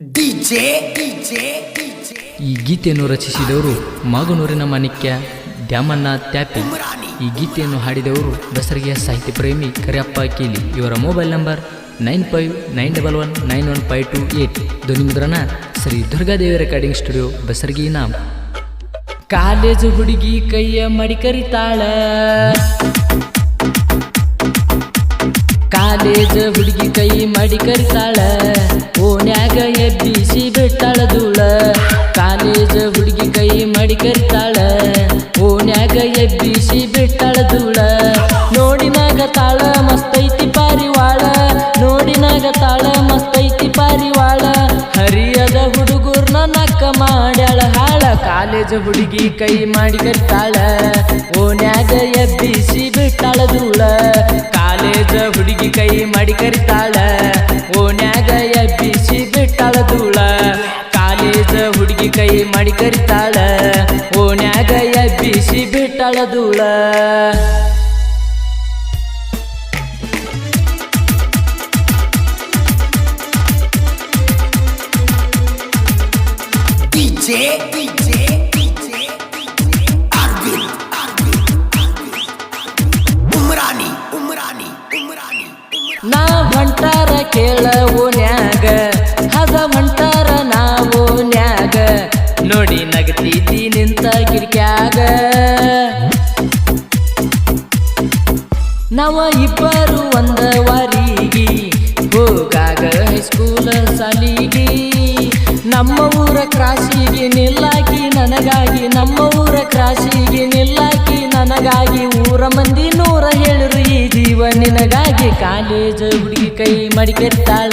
DJ, DJ DJ ಈ ಗೀತೆಯನ್ನು ರಚಿಸಿದವರು ಮಾಗನೂರಿನ ಮಾಣಿಕ್ಯ ದ್ಯಾಮಣ್ಣ ತ್ಯಾಪಿ ಈ ಗೀತೆಯನ್ನು ಹಾಡಿದವರು ಬಸರಗಿಯ ಸಾಹಿತ್ಯ ಪ್ರೇಮಿ ಕರಿಯಪ್ಪ ಕೀಲಿ ಇವರ mobile number nine five nine double one nine one five two eight. ಧ್ವನಿ ಮುದ್ರಣ ಶ್ರೀ ದುರ್ಗಾದೇವಿ ರೆಕಾರ್ಡಿಂಗ್ ಸ್ಟುಡಿಯೋ ಬಸರ್ಗಿ ನಾಮ್. ಕಾಲೇಜು ಹುಡುಗಿ ಕೈಯ ಮಡಿಕರಿತಾಳ ಕಾಲೇಜು ಹುಡುಗಿ ಕೈ ಮಾಡಿ ಓನ್ಯಾಗ ಎಬ್ಬಿಸಿ ಬಿಟ್ಟಾಳ ಧೂಳ. ಕಾಲೇಜ ಹುಡುಗಿ ಕೈ ಮಾಡಿ ಕರಿತಾಳ ಓನ್ಯಾಗ ಎಬ್ಬಿಸಿ ಬಿಟ್ಟಾಳ ಧೂಳ. ನೋಡಿನಾಗ ತಾಳ, ಮಸ್ತೈತಿ ಪಾರಿವಾಳ. ನೋಡಿನಾಗ ತಾಳ, ಮಸ್ತೈತಿ ಪಾರಿವಾಳ. ಹರಿಯದ ಹುಡುಗರ್ನ ನಕ್ಕ ಮಾಡ್ಯಾಳ ಹಾಳ. ಕಾಲೇಜ ಹುಡುಗಿ ಕೈ ಮಾಡಿ ಕರಿತಾಳ ಓನ್ಯಾಗ ಎಬ್ಬಿಸಿ ಬಿಟ್ಟಾಳ ಧೂಳ. ಕಾಲೇಜ ಹುಡುಗಿ ಕೈ ಮಾಡಿ ಕರಿತಾಳ ಕೈ ಮಾಡಿ ಕರಿತಾಳ ಓ 냐ಗಯ ಬಿಸಿ ಬಿಟ್ಟಳ ದುಳ ಹಿ째 ಹಿ째 ಹಿ째 ನಾ ಭಂಟರ ಕೇಳ ಓ ನಾವ ಇಬ್ಬರು ಒಂದ ವಾರಿಗೆ ಹೋಗಾಗ ಸ್ಕೂಲ ಸಾಲಿಗೆ ನಮ್ಮ ಊರ ಕ್ರಾಸಿಗೆ ನಿಲ್ಲಾಕಿ ನನಗಾಗಿ, ನಮ್ಮ ಊರ ಕ್ರಾಸಿಗೆ ನಿಲ್ಲಾಕಿ ನನಗಾಗಿ ಊರ ಮಂದಿ ನೂರ ಹೇಳಿರು ಈ ಜೀವ ನಿನಗಾಗಿ ಕಾಲೇಜ್ ಹುಡುಗಿ ಕೈ ಮಡಿಕೆತ್ತಾಳ.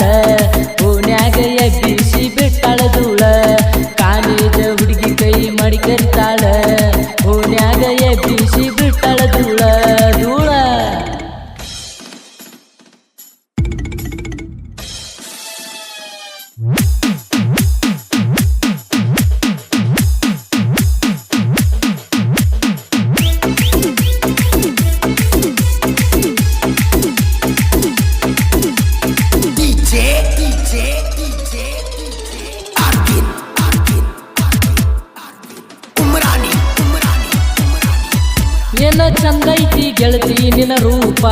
ಏನ ಚಂದೈತಿ ಗೆಳತಿ ನಿನ ರೂಪ.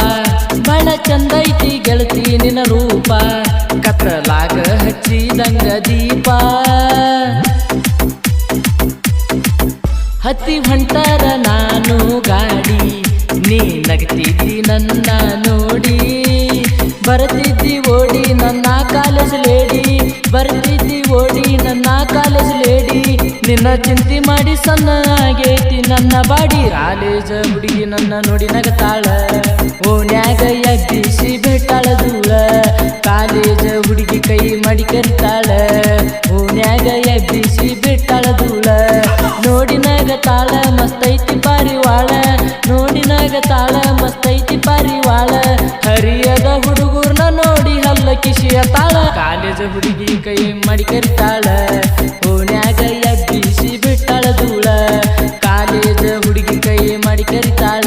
ಬಹಳ ಚಂದೈತಿ ಗೆಳತಿ ನಿನ ರೂಪ. ಕತ್ತಲಾಗ ಹಚ್ಚಿದಂಗ ದೀಪ. ಹತ್ತಿ ಹೊಂಟಾರ ನಾನು ಗಾಡಿ. ನೀ ನಗತಿದ್ದಿ ನನ್ನ ನೋಡಿ. ಬರ್ತಿದ್ದಿ ಓಡಿ ನನ್ನ ಕಾಲೇಜ್ ಲೇಡಿ. ಓಡಿ ನಿನ್ನ ಕಾಲೇಜ್ ಲೇಡಿ ನಿನ್ನ ಚಿಂತೆ ಮಾಡಿ ಸಣ್ಣಗೈತಿ ನನ್ನ ಬಾಡಿ ಕಾಲೇಜ ಹುಡುಗಿ ನನ್ನ ನೋಡಿ ನಗತಾಳ. ನ್ಯಾಗ ಯಗ್ಗಿಸಿ ಬೆಟ್ಟಾಳ ದೂಳ ಕಾಲೇಜ್ ಹುಡುಗಿ ಕೈ ಮಾಡಿ ಕರ್ತಾಳ. ನ್ಯಾಗ ಯಗ್ಗಿಸಿ ಬೆಟ್ಟಾಳ ದೂಳ ನೋಡಿ ನಗತಾಳ ಮಸ್ತೈತಿ ಪಾರಿವಾಳ ನೋಡಿ ನಗತಾಳ. ಹುಡುಗಿ ಕೈ ಮಡಿಕರಿತಾಳ ಓಣ್ಯಾಗ ಎಬ್ಬಿಸಿ ಬಿಟ್ಟಾಳ ಧೂಳ. ಕಾಲೇಜ ಹುಡುಗಿ ಕೈ ಮಡಿಕರಿತಾಳ